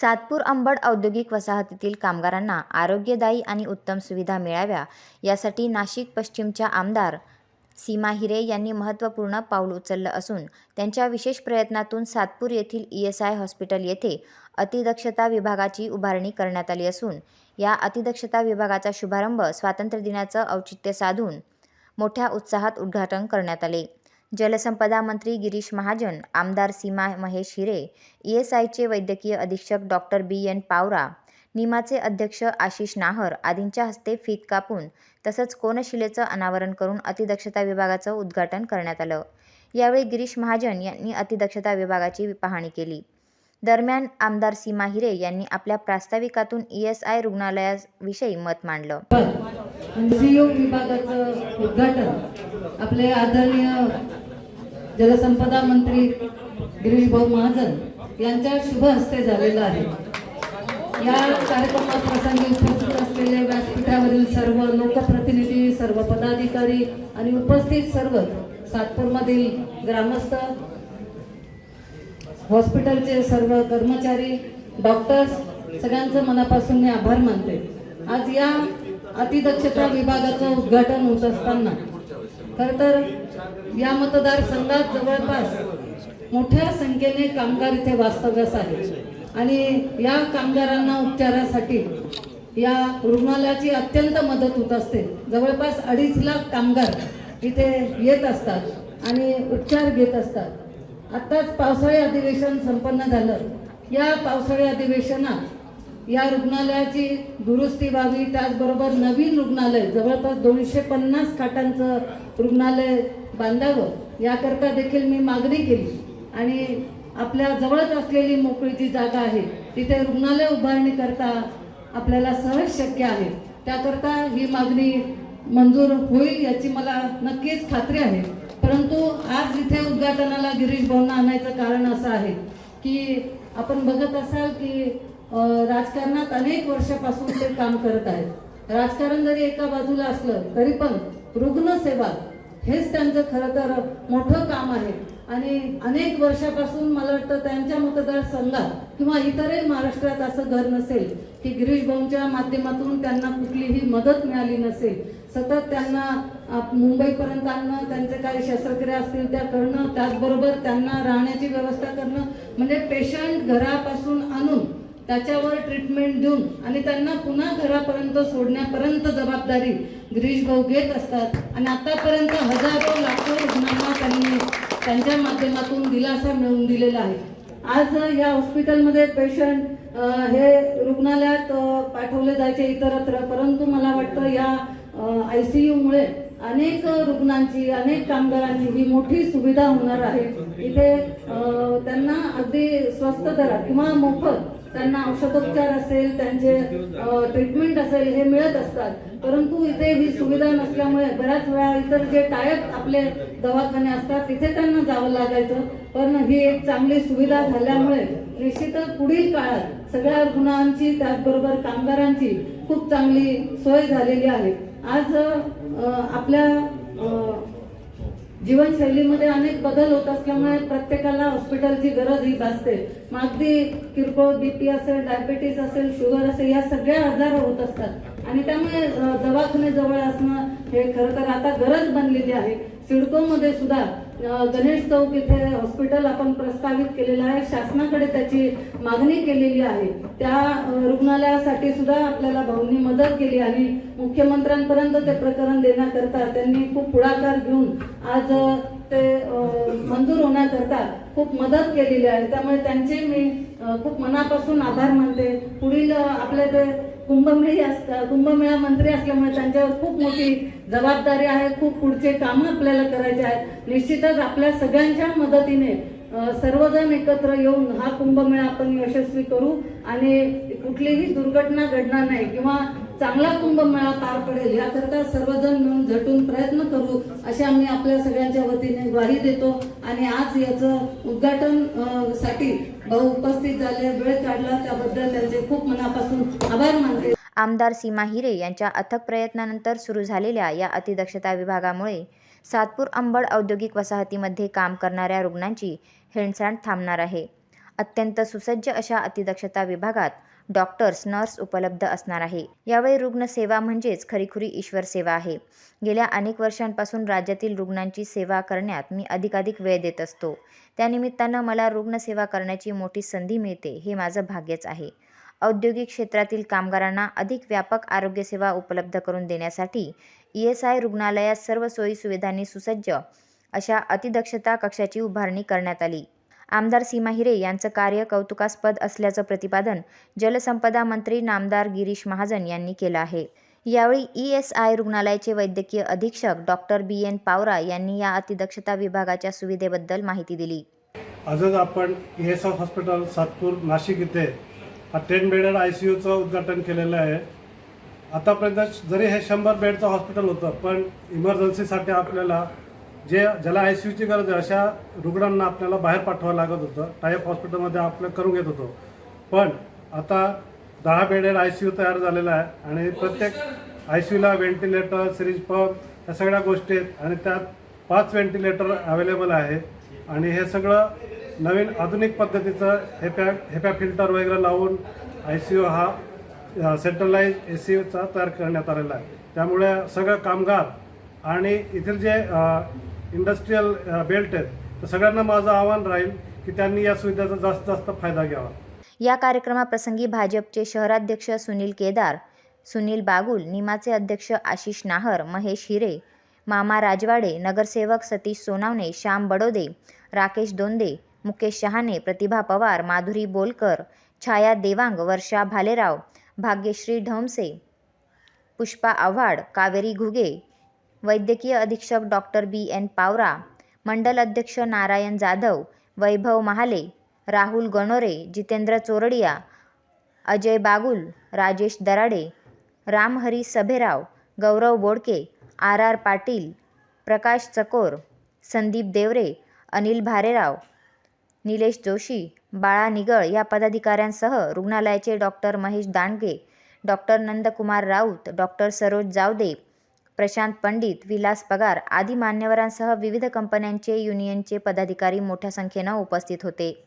सातपूर अंबड औद्योगिक वसाहतीतील कामगारांना आरोग्यदायी आणि उत्तम सुविधा मिळाव्या यासाठी नाशिक पश्चिमच्या आमदार सीमा हिरे यांनी महत्त्वपूर्ण पाऊल उचललं असून त्यांच्या विशेष प्रयत्नातून सातपूर येथील ई एस आय हॉस्पिटल येथे अतिदक्षता विभागाची उभारणी करण्यात आली असून या अतिदक्षता विभागाचा शुभारंभ स्वातंत्र्यदिनाचं औचित्य साधून मोठ्या उत्साहात उद्घाटन करण्यात आले. जलसंपदा मंत्री गिरीश महाजन आमदार सीमा महेश हिरे ई एस आयचे वैद्यकीय अधीक्षक डॉक्टर बी एन पावरा निमाचे अध्यक्ष आशिष नाहर आदींच्या हस्ते फीत कापून तसंच कोनशिलेचं अनावरण करून अतिदक्षता विभागाचं उद्घाटन करण्यात आलं. यावेळी गिरीश महाजन यांनी अतिदक्षता विभागाची पाहणी केली. दरम्यान आमदार सीमा हिरे यांनी आपल्या प्रास्ताविकातून ई एस आय रुग्णालयाविषयी मत मांडलं. विभागाचं उद्घाटन आपले आदरणीय जलसंपदा मंत्री गिरीश भाऊ महाजन यांच्या शुभ हस्ते झालेलं आहे. या कार्यक्रमात प्रसंगी उपस्थित असलेले व्यासपीठावरील सर्व लोकप्रतिनिधी सर्व पदाधिकारी आणि उपस्थित सर्व सातपूरमधील ग्रामस्थ हॉस्पिटलचे सर्व कर्मचारी डॉक्टर्स सगळ्यांचं मनापासून मी आभार मानते. आज या अतिदक्षता विभागाचं उद्घाटन होत असताना खर तर या मतदारसंघात जवळपास मोठ्या संख्येने कामगार इथे वास्तव्यास आहेत. आणि या कामगारांना उपचारासाठी या रुग्णालयाची अत्यंत मदत होत असते. जवळपास अडीच लाख कामगार इथे येत असतात आणि उपचार घेत असतात. आत्ताच पावसाळी अधिवेशन संपन्न झालं. या पावसाळी अधिवेशनात या रुग्णालयाची दुरुस्ती व्हावी त्याचबरोबर नवीन रुग्णालय जवळपास दोनशे पन्नास खाटांचं रुग्णालय बांधावं याकरता देखील मी मागणी केली. आणि आपल्या जवळच असलेली मोकळी जी जागा आहे तिथे रुग्णालय उभारणी करता आपल्याला सहज शक्य आहे. त्याकरता ही मागणी मंजूर होईल याची मला नक्कीच खात्री आहे. परंतु आज इथे उद्घाटनाला गिरीश भाऊंना आणायचं कारण असं आहे की आपण बघत असाल की राजकारणात अनेक वर्षापासून ते काम करत आहेत. राजकारण जरी एका बाजूला असलं तरी पण रुग्णसेवा हेच त्यांचं खरं तर मोठं काम आहे. आणि अनेक वर्षापासून मला वाटतं त्यांच्या मतदारसंघात किंवा इतरही महाराष्ट्रात असं घर नसेल की गिरीश भाऊंच्या माध्यमातून त्यांना कुठलीही मदत मिळाली नसेल सतत त्यांना मुंबईपर्यंत आणणं त्यांचे काही शस्त्रक्रिया असतील त्या करणं त्याचबरोबर त्यांना राहण्याची व्यवस्था करणं म्हणजे पेशंट घरापासून आणून त्याच्यावर ट्रीटमेंट देऊन आणि त्यांना पुन्हा घरापर्यंत सोडण्यापर्यंत जबाबदारी गिरीश भाऊ घेत असतात. आणि आतापर्यंत हजारो लाखो रुग्णांना त्यांनी त्यांच्या माध्यमातून दिलासा मिळवून दिलेला आहे. आज या हॉस्पिटलमध्ये पेशंट हे रुग्णालयात पाठवले जायचे इतरत्र. परंतु मला वाटतं या आय सी यूमुळे अनेक रुग्णांची अनेक कामगारांची ही मोठी सुविधा होणार आहे. इथे त्यांना अगदी स्वस्त दरात किंवा मोफत त्यांना औषधोपचार असेल त्यांचे ट्रीटमेंट असेल हे मिळत असतात. परंतु इथे ही सुविधा नसल्यामुळे बऱ्याच वेळा इतर जे टायप आपले दवाखाने असतात तिथे त्यांना जावं लागायचं. पण ही एक चांगली सुविधा झाल्यामुळे निश्चितच पुढील काळात सगळ्या रुग्णांची त्याचबरोबर कामगारांची खूप चांगली सोय झालेली आहे. आज आपल्या जीवनशैलीमध्ये अनेक बदल होत असल्यामुळे प्रत्येकाला हॉस्पिटलची गरज ही भासते मग अगदी किरकोळ बीपी असेल डायबिटीस असेल शुगर असेल या सगळ्या आजार होत असतात. आणि त्यामुळे दवाखाने जवळ असणं हे खरं तर आता गरज बनलेली आहे. सिडकोमध्ये सुद्धा गणेश चौक इथे हॉस्पिटल आपण प्रस्तावित केलेलं आहे. शासनाकडे त्याची मागणी केलेली आहे. त्या रुग्णालयासाठी सुद्धा आपल्याला भाऊंनी मदत केली आणि मुख्यमंत्र्यांपर्यंत ते प्रकरण देण्याकरता त्यांनी खूप पुढाकार घेऊन आज ते मंजूर होण्याकरता खूप मदत केलेली आहे. त्यामुळे त्यांचे मी खूप मनापासून आभार मानते. पुढील आपल्या आपले ते कुंभमेळी असतात कुंभमेळा मंत्री असल्यामुळे त्यांच्यावर खूप मोठी जबाबदारी आहे. खूप पुढचे कामं आपल्याला करायचे आहेत. निश्चितच आपल्या सगळ्यांच्या मदतीने सर्वजण एकत्र येऊन हा कुंभमेळा आपण यशस्वी करू आणि कुठलीही दुर्घटना घडणार नाही किंवा चांगला कुंभमेळा पार पडेल याकरता सर्वजण मिळून झटून प्रयत्न करू अशी आम्ही आपल्या सगळ्यांच्या वतीने ग्वाही देतो. आणि आज याचं उद्घाटनसाठी भाऊ उपस्थित झाले वेळ काढला त्याबद्दल त्यांचे खूप मनापासून आभार मानते. आमदार सीमा हिरे यांच्या अथक प्रयत्नानंतर सुरू झालेल्या या अतिदक्षता विभागामुळे सातपूर अंबड औद्योगिक वसाहतीमध्ये काम करणाऱ्या रुग्णांची हेळसांड थांबणार आहे. अत्यंत सुसज्ज अशा अतिदक्षता विभागात डॉक्टर्स नर्स उपलब्ध असणार आहे. यावेळी रुग्णसेवा म्हणजेच खरीखुरी ईश्वर सेवा आहे. गेल्या अनेक वर्षांपासून राज्यातील रुग्णांची सेवा करण्यात मी अधिकाधिक वेळ देत असतो. त्यानिमित्तानं मला रुग्णसेवा करण्याची मोठी संधी मिळते हे माझं भाग्यच आहे. औद्योगिक क्षेत्रातील कामगारांना अधिक व्यापक आरोग्यसेवा उपलब्ध करून देण्यासाठी ई एस आय रुग्णालयात सर्व सोयी सुविधांनी सुसज्ज अशा अतिदक्षता कक्षाची उभारणी करण्यात आली. आमदार सीमा हिरे यांचं कार्य कौतुकास्पद असल्याचं प्रतिपादन जलसंपदा मंत्री नामदार गिरीश महाजन यांनी केलं आहे. यावेळी ई एस आय रुग्णालयाचे वैद्यकीय अधीक्षक डॉक्टर बी एन पावरा यांनी या अतिदक्षता विभागाच्या सुविधेबद्दल माहिती दिली. आजच आपण E S I hospital Satpur Nashik इथे हा टेन बेडेड आय सी यूचं उद्घाटन केलेलं आहे. आतापर्यंत जरी हे शंभर बेडचं हॉस्पिटल होतं पण इमर्जन्सीसाठी आपल्याला जे ज्याला आय सी यूची गरज आहे अशा रुग्णांना आपल्याला बाहेर पाठवावं लागत होतं. टायप हॉस्पिटलमध्ये आपलं करून घेत होतो. पण आता दहा बेडेड आय सी यू तयार झालेला आहे आणि प्रत्येक आय सी यूला व्हेंटिलेटर सिरीज पंप या सगळ्या गोष्टी आहेत आणि त्यात पाच व्हेंटिलेटर अवेलेबल आहे. आणि हे सगळं नवीन आधुनिक पद्धतीचं हेप्या हेपॅ फिल्टर वगैरे लावून आय सी यू हा सेंट्रलाइज ए सी यूचा तयार करण्यात आलेला आहे. त्यामुळे सगळं कामगार आणि इथील जे इंडस्ट्रीयल बेल्ट uh, आहेत. तर सगळ्यांना माझं आव्हान राहील की त्यांनी या सुविधेचा जास्त जास्त फायदा घ्यावा. या कार्यक्रमाप्रसंगी भाजपचे शहराध्यक्ष सुनील केदार सुनील बागुल निमाचे अध्यक्ष आशिष नाहर महेश हिरे मामा राजवाडे नगरसेवक सतीश सोनावणे श्याम बडोदे राकेश दोंदे मुकेश शहाणे प्रतिभा पवार माधुरी बोलकर छाया देवांग वर्षा भालेराव भाग्यश्री ढमसे पुष्पा आव्हाड कावेरी घुगे वैद्यकीय अधीक्षक डॉक्टर बी एन पावरा मंडल अध्यक्ष नारायण जाधव वैभव महाले राहुल गणोरे जितेंद्र चोरडिया अजय बागुल राजेश दराडे रामहरी सभेराव गौरव बोडके आर आर पाटील प्रकाश चकोर संदीप देवरे अनिल भारेराव निलेश जोशी बाळा निगळ या पदाधिकाऱ्यांसह रुग्णालयाचे doctor Mahesh Dandge doctor Nandkumar Raut doctor Saroj Javade Prashant Pandit Vilas Pagar आदी मान्यवरांसह विविध कंपन्यांचे युनियनचे पदाधिकारी मोठ्या संख्येनं उपस्थित होते.